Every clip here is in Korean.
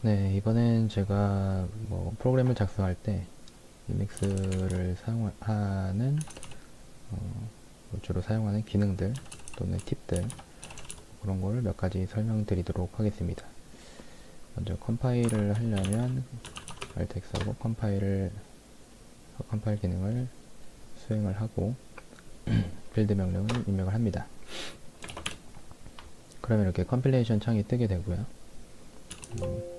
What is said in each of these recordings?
네, 이번엔 제가 뭐 프로그램을 작성할 때 리믹스를 사용하는 어, 뭐 주로 사용하는 기능들 또는 팁들 그런 거를 몇 가지 설명드리도록 하겠습니다. 먼저 컴파일을 하려면 Alt X하고 컴파일을 컴파일 기능을 수행을 하고 빌드 명령을 입력을 합니다. 그러면 이렇게 컴필레이션 창이 뜨게 되고요. 음,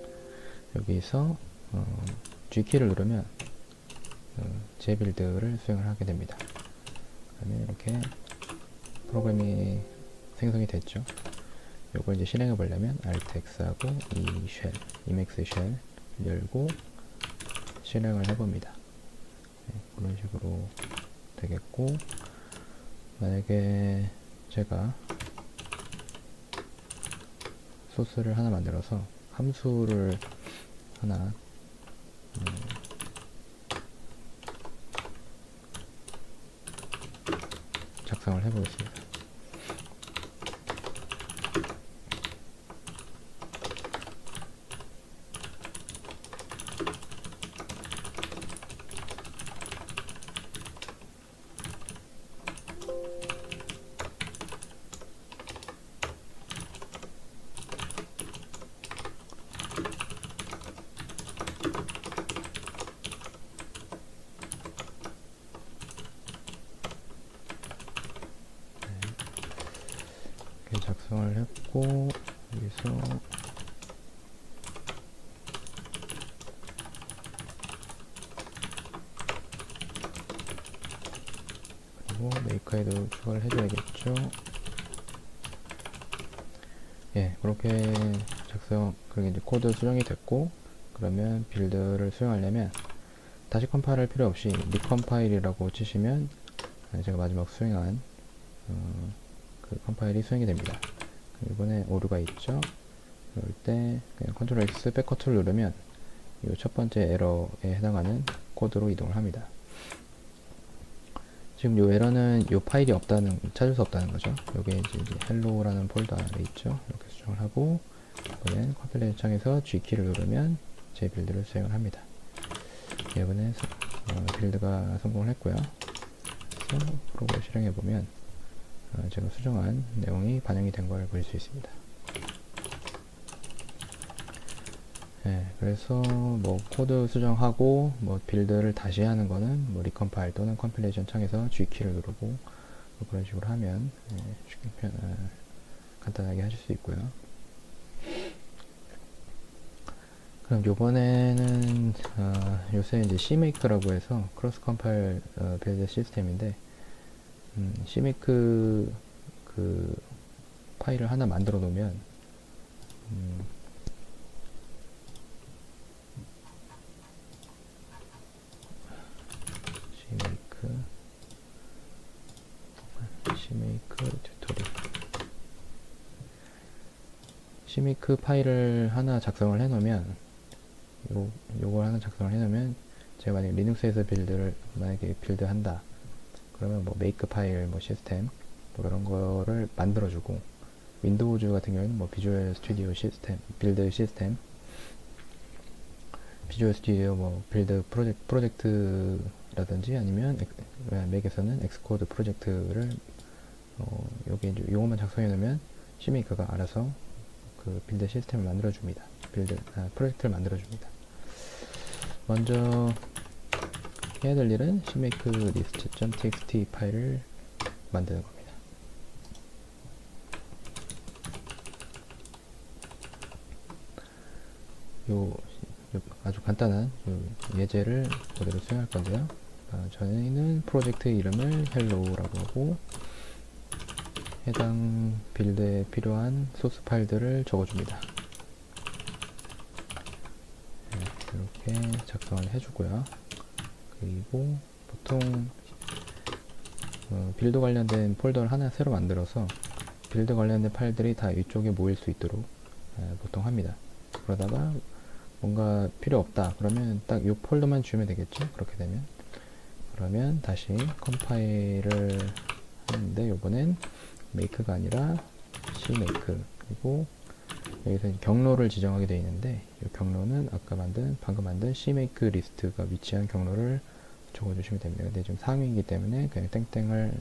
여기서 어, G키를 누르면 어, 재빌드를 수행을 하게 됩니다. 그러면 이렇게 프로그램이 생성이 됐죠. 요걸 이제 실행해 보려면 Alt X하고 이 쉘, Emacs 쉘 열고 실행을 해봅니다. 네, 그런 식으로 되겠고 만약에 제가 소스를 하나 만들어서 함수를 하나 음, 작성을 해보겠습니다. 이렇게 했고 여기서 그리고 메이커에도 추가를 해줘야겠죠 예 그렇게 작성 그게 이제 코드 수정이 됐고 그러면 빌드를 수행하려면 다시 컴파일할 필요 없이 리컴파일이라고 치시면 제가 마지막 수행한 어, 그 컴파일이 수행이 됩니다. 이번에 오류가 있죠. 그럴 때 그냥 컨트롤 X 백커트를 누르면 이 첫 번째 에러에 해당하는 코드로 이동을 합니다. 지금 이 에러는 이 파일이 없다는 찾을 수 없다는 거죠. 여기에 이제 헬로라는 폴더 안에 있죠. 이렇게 수정을 하고 이번엔 컴필레이션 창에서 G 키를 누르면 제 빌드를 수행을 합니다. 이번에 어, 빌드가 성공을 했고요. 그래서 프로그램 실행해 보면 어, 제가 수정한 내용이 반영이 된 걸 볼 수 있습니다. 네, 그래서 뭐 코드 수정하고 뭐 빌드를 다시 하는 거는 뭐 리컴파일 또는 컴필레이션 창에서 G키를 누르고 뭐 그런 식으로 하면 네, 쉽게 편, 어, 간단하게 하실 수 있고요. 그럼 요번에는 어, 요새 이제 CMake라고 해서 크로스 컴파일 어, 빌드 시스템인데 음, CMake 그 파일을 하나 만들어 놓으면 음, CMake CMake 튜토리얼. CMake 파일을 하나 작성을 해 놓으면 요, 요걸 하나 작성을 해 놓으면 제가 만약에 리눅스에서 빌드를 만약에 빌드 한다 그러면 뭐 메이크 파일 뭐 시스템 뭐 그런 거를 만들어주고 윈도우즈 같은 경우에는 뭐 비주얼 스튜디오 시스템 빌드 시스템 비주얼 스튜디오 뭐 빌드 프로젝트 프로젝트라든지 아니면 엑- 맥에서는 엑스코드 프로젝트를 어 여기 이제 요것만 작성해 놓으면 시메이커가 알아서 그 빌드 시스템을 만들어 줍니다. 빌드 아, 프로젝트를 만들어 줍니다. 먼저 해야 될 일은 cmake list.txt 파일을 만드는 겁니다. 요, 요 아주 간단한 요 예제를 그대로 수행할 건데요. 아, 저희는 프로젝트 이름을 hello라고 하고 해당 빌드에 필요한 소스 파일들을 적어줍니다. 네, 이렇게 작성을 해주고요. 그리고 보통 어, 빌드 관련된 폴더를 하나 새로 만들어서 빌드 관련된 파일들이 다 이쪽에 모일 수 있도록 에, 보통 합니다. 그러다가 뭔가 필요 없다 그러면 딱 이 폴더만 주면 되겠죠 그렇게 되면 그러면 다시 컴파일을 하는데 요번엔 make가 아니라 cmake 그리고 여기서 경로를 지정하게 되어 있는데 이 경로는 아까 만든 방금 만든 CMake 리스트가 위치한 경로를 적어주시면 됩니다. 근데 지금 상위이기 때문에 그냥 땡땡을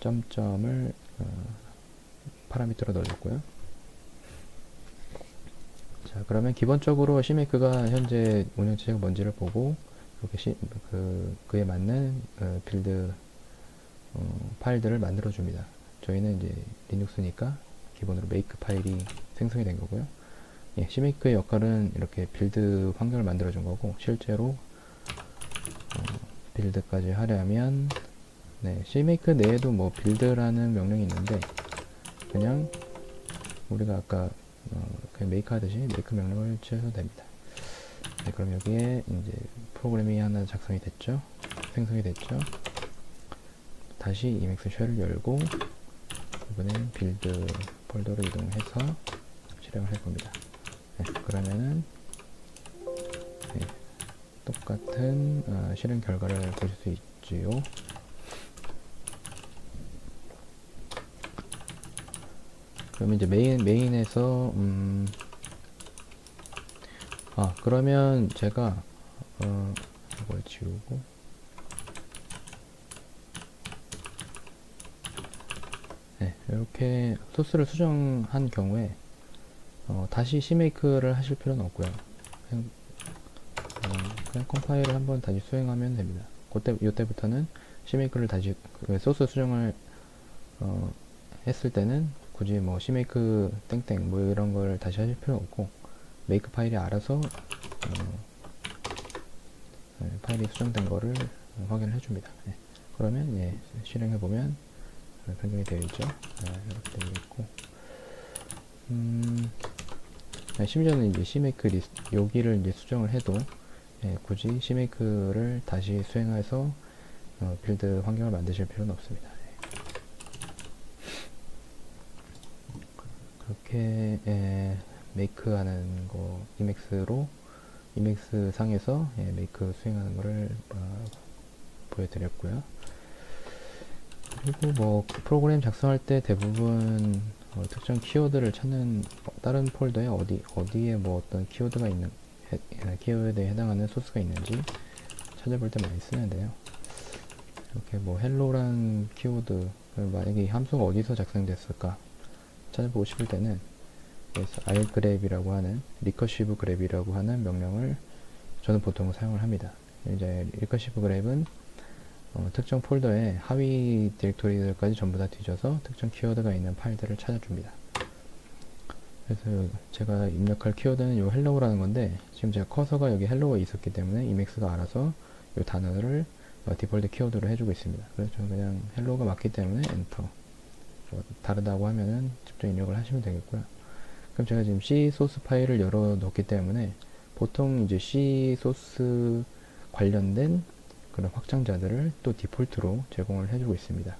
점점을 어, 파라미터로 넣어줬고요. 자 그러면 기본적으로 CMake가 현재 운영체제가 뭔지를 보고 이렇게 시, 그, 그에 맞는 어, 빌드 어, 파일들을 만들어 줍니다. 저희는 이제 리눅스니까 기본으로 make 파일이 생성이 된 거고요. 예, CMake의 역할은 이렇게 빌드 환경을 만들어 준 거고 실제로 어, 빌드까지 하려면 네, CMake 내에도 뭐 빌드라는 명령이 있는데 그냥 우리가 아까 어, 그냥 make 하듯이 make 명령을 치셔도 됩니다. 네, 그럼 여기에 이제 프로그램이 하나 작성이 됐죠. 생성이 됐죠. 다시 이맥스 쉘을 열고 이번엔 빌드 폴더로 이동해서 실행을 할 겁니다. 네, 그러면은 네, 똑같은 어, 실행 결과를 보실 수 있지요. 그러면 이제 메인 메인에서 음, 아 그러면 제가 어, 이걸 지우고 네, 이렇게 소스를 수정한 경우에 어, 다시 CMake를 하실 필요는 없고요. 그냥, 어, 그냥 컴파일을 한번 다시 수행하면 됩니다. 그때 이때부터는 CMake를 다시 그 소스 수정을 어, 했을 때는 굳이 뭐 CMake 땡땡 뭐 이런 걸 다시 하실 필요 없고 메이크 파일이 알아서 어, 네, 파일이 수정된 거를 확인을 해줍니다. 네. 그러면 예, 실행해 보면 변경이 되어 있죠. 네, 이렇게 되어 있고 음, 네, 심지어는 이제 CMake 리스트 여기를 이제 수정을 해도 예, 굳이 CMake를 다시 수행해서 어, 빌드 환경을 만드실 필요는 없습니다. 그렇게 예, 메이크 하는 거 이맥스로 이맥스 상에서 예, 메이크 수행하는 거를 어, 보여드렸고요. 그리고 뭐 프로그램 작성할 때 대부분 어, 특정 키워드를 찾는 어, 다른 폴더에 어디 어디에 뭐 어떤 키워드가 있는 해, 키워드에 해당하는 소스가 있는지 찾아볼 때 많이 쓰는데요. 이렇게 뭐 헬로란 키워드 만약에 이 함수가 어디서 작성됐을까 찾아보고 싶을 때는 그래서 rgrab이라고 하는 리커시브 그랩이라고 하는 명령을 저는 보통 사용을 합니다. 이제 리커시브 그랩은 어, 특정 폴더의 하위 디렉토리들까지 전부 다 뒤져서 특정 키워드가 있는 파일들을 찾아줍니다. 그래서 제가 입력할 키워드는 이 헬로우라는 건데 지금 제가 커서가 여기 헬로우가 있었기 때문에 이맥스가 알아서 이 단어를 어, 디폴트 키워드로 해주고 있습니다. 그래서 저는 그냥 헬로우가 맞기 때문에 엔터 뭐 다르다고 하면은 직접 입력을 하시면 되겠고요. 그럼 제가 지금 C 소스 파일을 열어 놓기 때문에 보통 이제 C 소스 관련된 그런 확장자들을 또 디폴트로 제공을 해주고 있습니다.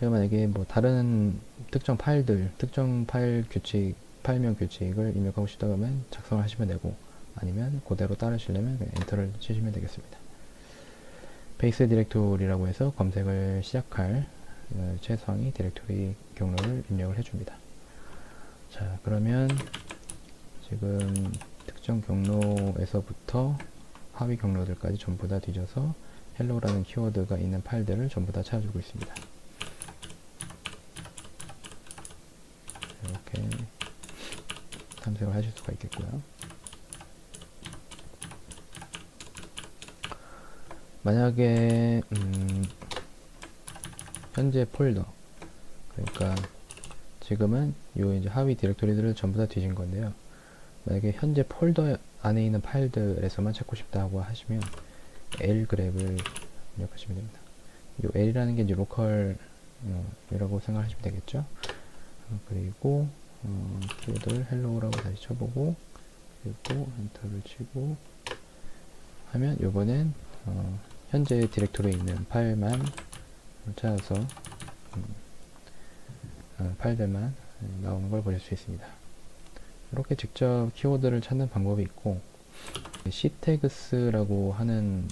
제가 만약에 뭐 다른 특정 파일들, 특정 파일 규칙, 파일명 규칙을 입력하고 싶다 그러면 작성을 하시면 되고 아니면 그대로 따르시려면 엔터를 치시면 되겠습니다. 베이스 디렉토리라고 해서 검색을 시작할 어, 최상위 디렉토리 경로를 입력을 해줍니다. 자, 그러면 지금 특정 경로에서부터 하위 경로들까지 전부 다 뒤져서 헬로라는 키워드가 있는 파일들을 전부 다 찾아주고 있습니다. 이렇게 탐색을 하실 수가 있겠고요. 만약에 음, 현재 폴더 그러니까 지금은 요 이제 하위 디렉토리들을 전부 다 뒤진 건데요. 만약에 현재 폴더 안에 있는 파일들에서만 찾고 싶다고 하시면 l 그랩을 입력하시면 됩니다. 요 l이라는 게 이제 로컬 어, 이라고 생각하시면 되겠죠. 어, 그리고 어, 키워드를 헬로우라고 다시 쳐보고 그리고 엔터를 치고 하면 요번엔 어, 현재 디렉토리에 있는 파일만 찾아서 음, 어, 파일들만 나오는 걸 보실 수 있습니다. 이렇게 직접 키워드를 찾는 방법이 있고 ctags라고 하는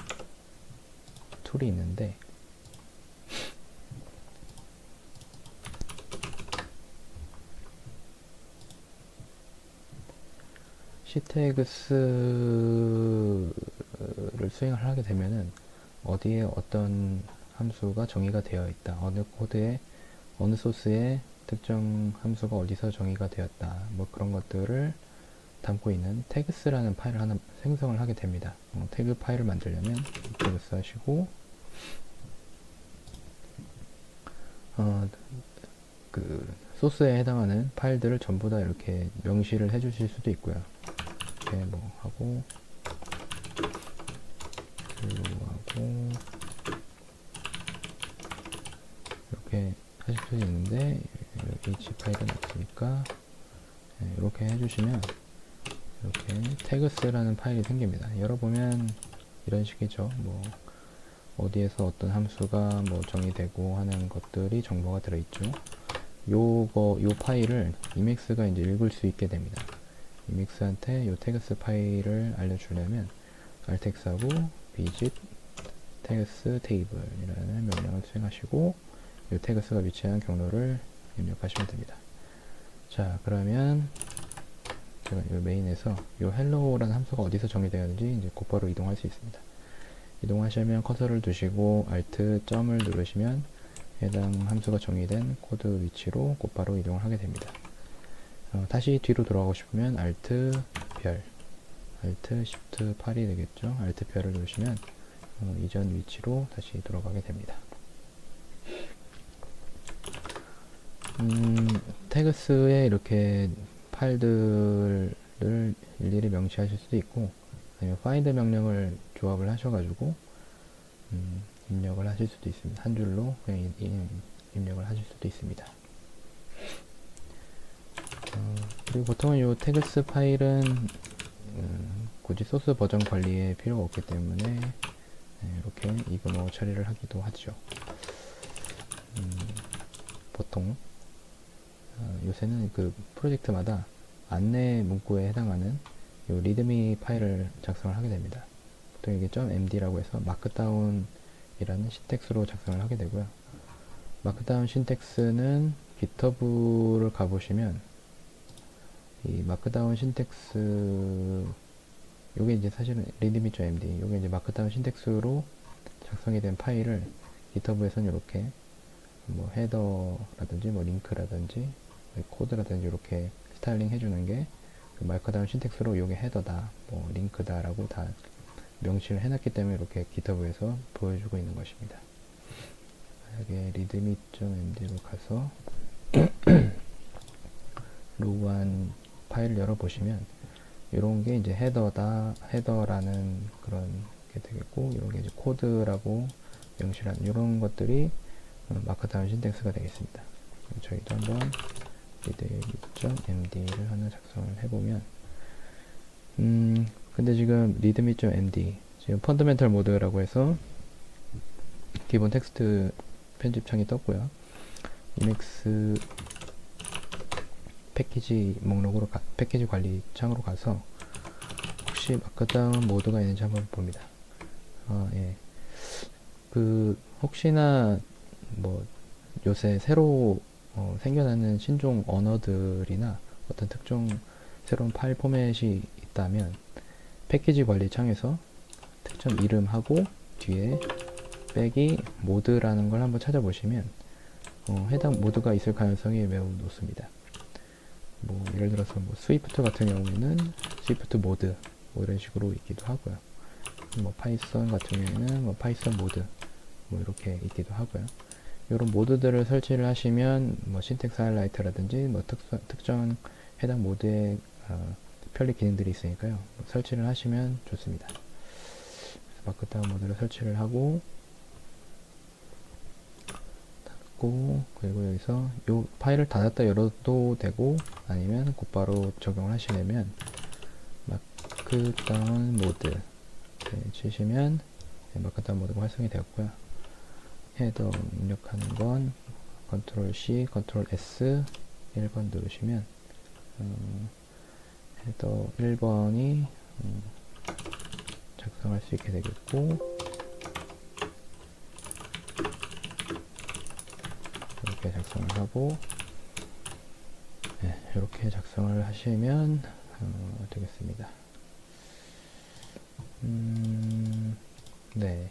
툴이 있는데 ctags를 수행을 하게 되면은 어디에 어떤 함수가 정의가 되어 있다. 어느 코드에 어느 소스에 특정 함수가 어디서 정의가 되었다. 뭐 그런 것들을 담고 있는 tags라는 파일을 하나 생성을 하게 됩니다. 어, 태그 파일을 만들려면 tags 하시고 어, 그 소스에 해당하는 파일들을 전부 다 이렇게 명시를 해 주실 수도 있고요. 이렇게 뭐 하고 하고 이렇게 하실 수도 있는데 h 파일은 없으니까 네, 이렇게 해주시면 이렇게 tags라는 파일이 생깁니다. 열어보면 이런 식이죠. 뭐 어디에서 어떤 함수가 뭐 정의되고 하는 것들이 정보가 들어있죠. 요거 요 파일을 이맥스가 이제 읽을 수 있게 됩니다. 이맥스한테 요 tags 파일을 알려주려면 altx하고 bzip tags table이라는 명령을 수행하시고 요 tags가 위치한 경로를 입력하시면 됩니다. 자 그러면 제가 이 메인에서 이 hello라는 함수가 어디서 정의되었는지 이제 곧바로 이동할 수 있습니다. 이동하시면 커서를 두시고 alt 점을 누르시면 해당 함수가 정의된 코드 위치로 곧바로 이동을 하게 됩니다. 어, 다시 뒤로 돌아가고 싶으면 alt 별 alt shift 8이 되겠죠. alt 별을 누르시면 어, 이전 위치로 다시 돌아가게 됩니다. 음, 태그스에 이렇게 파일들을 일일이 명시하실 수도 있고 아니면 find 명령을 조합을 하셔가지고 음, 입력을 하실 수도 있습니다. 한 줄로 그냥 입력을 하실 수도 있습니다. 어, 그리고 보통은 이 태그스 파일은 음, 굳이 소스 버전 관리에 필요가 없기 때문에 네, 이렇게 이그노 처리를 하기도 하죠. 음, 보통 어, 요새는 그 프로젝트마다 안내 문구에 해당하는 요 리드미 파일을 작성을 하게 됩니다. 보통 이게 .md라고 해서 마크다운이라는 신텍스로 작성을 하게 되고요. 마크다운 신텍스는 GitHub를 가보시면 이 마크다운 신텍스 요게 이제 사실은 readme.md 요게 이제 마크다운 신텍스로 작성이 된 파일을 GitHub에서는 이렇게 뭐 헤더라든지 뭐 링크라든지 뭐 코드라든지 이렇게 스타일링 해주는 게 그 마크다운 신텍스로 요게 헤더다 뭐 링크다라고 다 명시를 해놨기 때문에 이렇게 GitHub에서 보여주고 있는 것입니다. 만약에 readme.md로 가서 로그한 파일을 열어보시면 이런 게 이제 헤더다 헤더라는 그런 게 되겠고 이런 게 이제 코드라고 명시한 이런 것들이 어, 마크다운 신텍스가 되겠습니다. 저희도 한번 readme.md를 하나 작성을 해보면 음 근데 지금 readme.md 지금 펀더멘털 모드라고 해서 기본 텍스트 편집창이 떴고요. 이맥스 패키지 목록으로 가, 패키지 관리 창으로 가서 혹시 마크다운 모드가 있는지 한번 봅니다. 아, 예. 그 혹시나 뭐 요새 새로 어, 생겨나는 신종 언어들이나 어떤 특정 새로운 파일 포맷이 있다면 패키지 관리 창에서 특정 이름하고 뒤에 빼기 모드라는 걸 한번 찾아보시면 어, 해당 모드가 있을 가능성이 매우 높습니다. 뭐 예를 들어서 뭐 스위프트 같은 경우에는 스위프트 모드 뭐 이런 식으로 있기도 하고요. 뭐 파이썬 같은 경우에는 뭐 파이썬 모드 뭐 이렇게 있기도 하고요. 이런 모드들을 설치를 하시면 뭐 신텍스 하이라이트라든지 뭐 특, 특정 해당 모드의 어, 편리 기능들이 있으니까요. 뭐 설치를 하시면 좋습니다. 마크다운 모드를 설치를 하고 닫고 그리고 여기서 이 파일을 닫았다 열어도 되고 아니면 곧바로 적용을 하시려면 마크다운 모드 네, 치시면 네, 마크다운 모드가 활성이 되었고요. 헤더 입력하는 건 컨트롤 C, 컨트롤 S 1번 누르시면 어, 헤더 1번이 음, 작성할 수 있게 되겠고 이렇게 작성을 하고 네, 이렇게 작성을 하시면 어, 되겠습니다. 음, 네.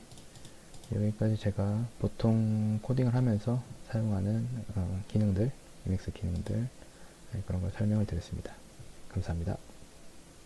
여기까지 제가 보통 코딩을 하면서 사용하는 어, 기능들, UX 기능들 네, 그런 걸 설명을 드렸습니다. 감사합니다.